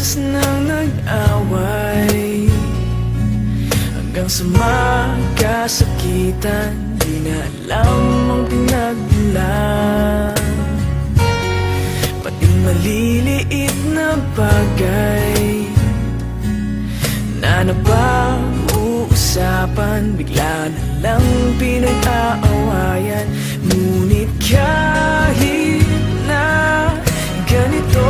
beses nang nag-away. Hanggang sa magkasakitan Di na alam ang pinagmulan Pati maliliit na bagay. Na napag-uusapan Bigla na lang pinag-aawayan. Ngunit kahit na ganito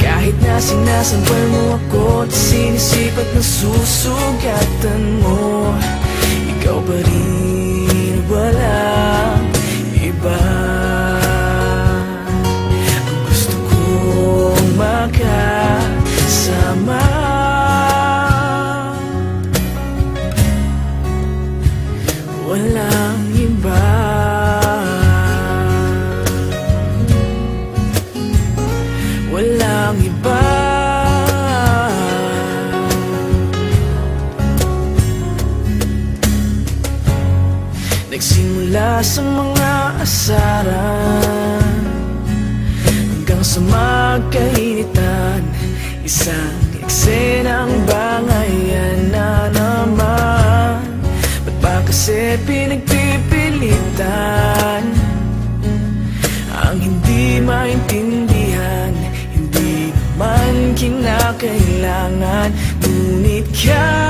Kahit na sinasampal mo ako At sinisipat na susugatan mo Ikaw pa rin walang Nagsimula sa mga asaran Hanggang sa magkainitan. Isang eksenang bangayan na naman. Ba't ba kasi pinagpipilitan? Ang hindi maintindihan Hindi naman kinakailangan. Ngunit kahit